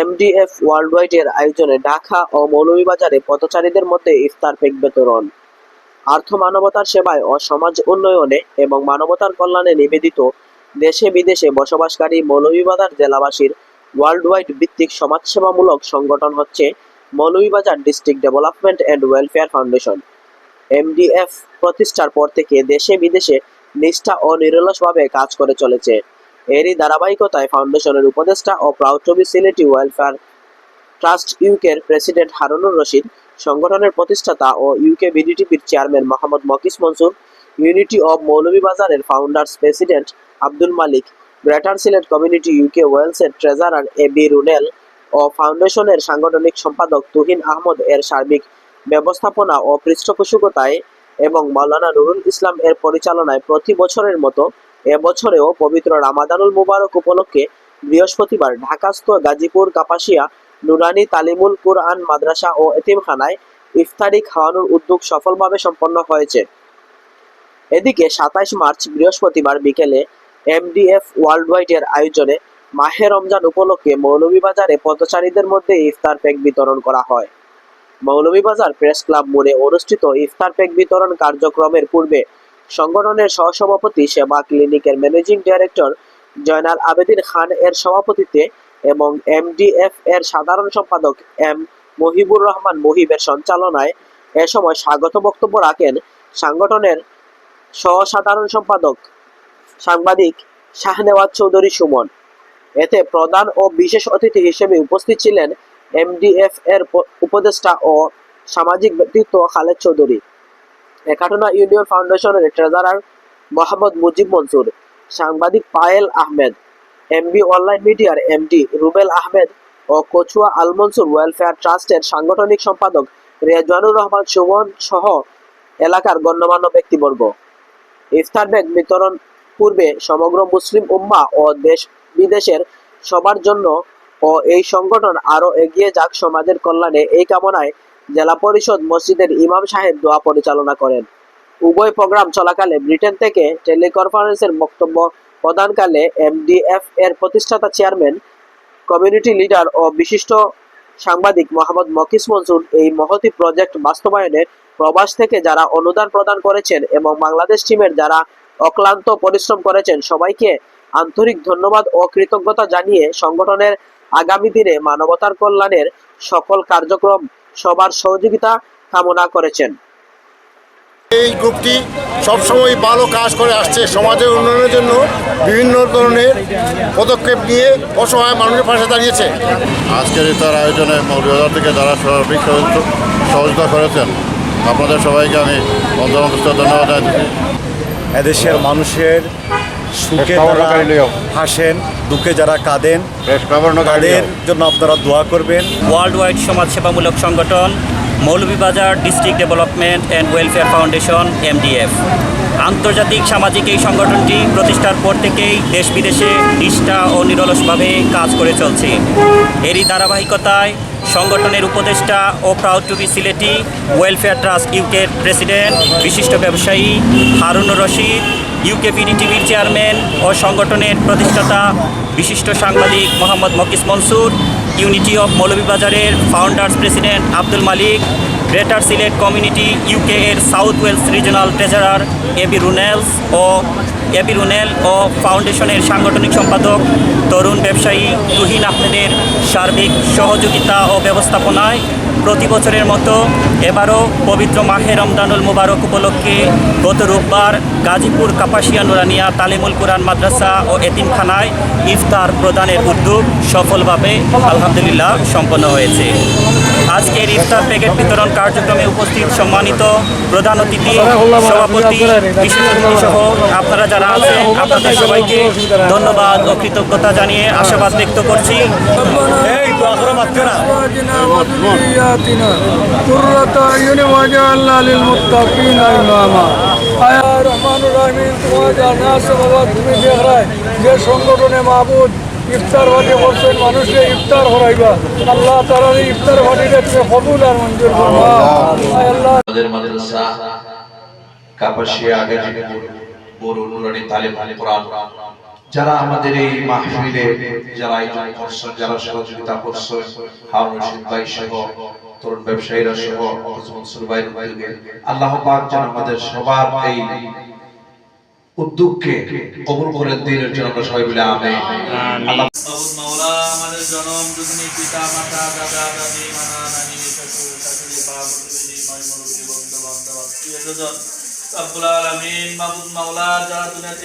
MDF worldwide এর আয়োজনে ঢাকা ও মৌলভীবাজারে পথচারীদের মধ্যে ইফতার পেক বিতরণ। আর্থ মানবতার সেবায় ও সমাজ উন্নয়নে এবং মানবতার কল্যাণে নিবেদিত দেশে বিদেশে বসবাসকারী মৌলভীবাজার জেলাবাসীর ওয়ার্ল্ডওয়াইড ভিত্তিক সমাজসেবামূলক সংগঠন হচ্ছে Moulvibazar district development and welfare foundation. MDF প্রতিষ্ঠার পর থেকে দেশে বিদেশে নিষ্ঠা ও নিরলসভাবে কাজ করে চলেছে। এরই ধারাবাহিকতায় ফাউন্ডেশনের উপদেষ্টা ও proud to be Sylheti welfare trust ইউকের প্রেসিডেন্ট হারুনুর রশিদ, সংগঠনের প্রতিষ্ঠাতা ও UK বিডিটিপির chairman Mohammad Mokis Monsur unity of মৌলভীবাজারের founders president Abdul Malik greater Sylhet community UK ওয়েলসের ট্রেজারার এ বি রুনেল ও ফাউন্ডেশনের সাংগঠনিক সম্পাদক তুহিন আহমদ এর সার্বিক ব্যবস্থাপনা ও পৃষ্ঠপোষকতায় এবং মাওলানা নুরুল ইসলাম এর পরিচালনায় প্রতি বছরের মতো এবছরেও পবিত্র রামাদানুল মুবারক উপলক্ষে বৃহস্পতিবার ঢাকাস্থ গাজীপুর, কাপাসিয়া, নুরানি, তালিমুল কুরআন মাদ্রাসা ও এতিমখানায় ইফতারি খাওয়ানোর উদ্যোগ সফলভাবে সম্পন্ন হয়েছে। এদিকে সাতাইশ মার্চ বৃহস্পতিবার বিকেলে এমডিএফ ওয়ার্ল্ডওয়াইড এর আয়োজনে মাহে রমজান উপলক্ষে মৌলভীবাজারে পথচারীদের মধ্যে ইফতার প্যাক বিতরণ করা হয়। মৌলভীবাজার প্রেস ক্লাব মোড়ে অনুষ্ঠিত ইফতার প্যাক বিতরণ কার্যক্রমের পূর্বে সংগঠনের সহসভাপতি সেবা ক্লিনিকের ম্যানেজিং ডাইরেক্টর জয়নাল আবেদিন খান এর সভাপতিত্বে এবং এমডিএফ এর সাধারণ সম্পাদক এম মহিবুর রহমান মহিবের সঞ্চালনায় এ সময় স্বাগত বক্তব্য রাখেন সংগঠনের সহ-সাধারণ সম্পাদক সাংবাদিক শাহনেওয়াজ চৌধুরী সুমন। এতে প্রধান ও বিশেষ অতিথি হিসেবে উপস্থিত ছিলেন এমডিএফ এর উপদেষ্টা ও সামাজিক ব্যক্তিত্ব খালেদ চৌধুরী। একাটনা ইউনিয়ন ফাউন্ডেশনের ট্রেজারার মোহাম্মদ মুজিব মনসুর, সাংবাদিক পায়েল আহমেদ এমবি অনলাইন মিডিয়ার এমডি রুবেল আহমেদ ও কচুয়া আল মনসুর ওয়েলফেয়ার ট্রাস্টের সাংগঠনিক সম্পাদক রেজওয়ানুর রহমান সুমন সহ এলাকার গণ্যমান্য ব্যক্তিবর্গ। ইফতার ব্যাগ বিতরণ পূর্বে সমগ্র মুসলিম উম্মা ও দেশ বিদেশের সবার জন্য ও এই সংগঠন আরও এগিয়ে যাক সমাজের কল্যাণে এই কামনায় জেলা পরিষদ মসজিদের ইমাম সাহেব দোয়া পরিচালনা করেন। উভয় প্রোগ্রাম চলাকালে ব্রিটেন থেকে টেলিকনফারেন্সের বক্তব্য প্রদানকালে এমডিএফ এর প্রতিষ্ঠাতা চেয়ারম্যান, কমিউনিটি লিডার ও বিশিষ্ট সাংবাদিক মোহাম্মদ মকিস মনসুর এই মহতি প্রজেক্ট বাস্তবায়নে প্রবাস থেকে যারা অনুদান প্রদান করেছেন এবং বাংলাদেশ টিমের যারা অক্লান্ত পরিশ্রম করেছেন সবাইকে আন্তরিক ধন্যবাদ ও কৃতজ্ঞতা জানিয়ে সংগঠনের আগামী দিনে মানবতার কল্যাণের সকল কার্যক্রম সবার সহযোগিতা কামনা করেছেন। এই গ্রুপটি সবসময় ভালো কাজ করে আসছে সমাজের উন্নয়নের জন্য বিভিন্ন ধরনের পদক্ষেপ নিয়ে অসহায় মানুষের পাশে দাঁড়িয়েছে। আজকের ইফতার আয়োজনে মৌলবাজার থেকে যারা সার্বিক সহযোগ- সহযোগিতা করেছেন আপনাদের সবাইকে আমি অন্তর্মুক্ত ধন্যবাদ জানাচ্ছি এদেশের মানুষের সুখে যারা হাসেন দুঃখে যারা কাঁদেন তাদের জন্য আপনারা দোয়া করবেন। ওয়ার্ল্ড ওয়াইড সমাজসেবামূলক সংগঠন Moulvibazar district development and welfare foundation MDF আন্তর্জাতিক সামাজিক এই সংগঠনটি প্রতিষ্ঠার পর থেকেই দেশ বিদেশে নিষ্ঠা ও নিরলসভাবে কাজ করে চলছে। এরই ধারাবাহিকতায় সংগঠনের উপদেষ্টা ও proud to be Sylheti welfare trust ইউকের প্রেসিডেন্ট বিশিষ্ট ব্যবসায়ী হারুন রশিদ ইউকে টিভির চেয়ারম্যান ও সংগঠনের প্রতিষ্ঠাতা বিশিষ্ট সাংবাদিক মোহাম্মদ মকিস মনসুর ইউনিটি অফ মৌলভীবাজারের founders president Abdul Malik greater Sylhet community UK এর south Wales regional treasurer A B Runels O A B Runel ও ফাউন্ডেশনের সাংগঠনিক সম্পাদক, তরুণ ব্যবসায়ী তুহিন আহমেদের সার্বিক সহযোগিতা ও ব্যবস্থাপনায় প্রতি বছরের মতো এবারও পবিত্র মাহে রমদানুল মুবারক উপলক্ষে গত রোববার গাজীপুর কাপাসিয়া নুরানিয়া তালিমুল কুরআন মাদ্রাসা ও এতিমখানায় ইফতার প্রদানের উদ্যোগ সফলভাবে আলহামদুলিল্লাহ সম্পন্ন হয়েছে। আজকের ইফতার প্যাকেট বিতরণ কার্যক্রমে উপস্থিত সম্মানিত প্রধান অতিথি, সভাপতি বিশেষ সহ আপনারা যারা যারা আছে আপনাদের সবাইকে ধন্যবাদ ও কৃতজ্ঞতা জানিয়ে আশাবাদ ব্যক্ত করছি। যে সংগঠনে মাহবুদ ইফতার ভাটি করছেন মানুষকে ইফতার হরাইবা আল্লাহ তারা ইফতার ভাটিটা তুমি কবুল আর মঞ্জুর করবা আল্লাহ মাদ্রাসা কাপাসিয়া আগে বড় নুরানি কোরআন। যারা আমাদের এই মাহফিলে যারা আয়োজন করছেন যারা সহযোগিতা করছেন হারুন রশিদ ভাই সহ তরুণ ব্যবসায়ীরা সহ মনসুর ভাইয়ের উদ্যোগে আল্লাহ পাক যেন আমাদের সবার এই উদ্যোগকে কবুল করে দিনের জন্য আমরা সবাই বলে আমি আল্লাহ মাওলা আমাদের জনম দুগ্নি পিতা মাতা দাদা দাদি নানা নানি শ্বশুর শাশুড়ি বা প্রতিবেশী মাই মুরব্বী বন্ধু বান্ধব আত্মীয় স্বজন। রব্বুল আলামিন মাবুদ মাওলা যারা দুনিয়াতে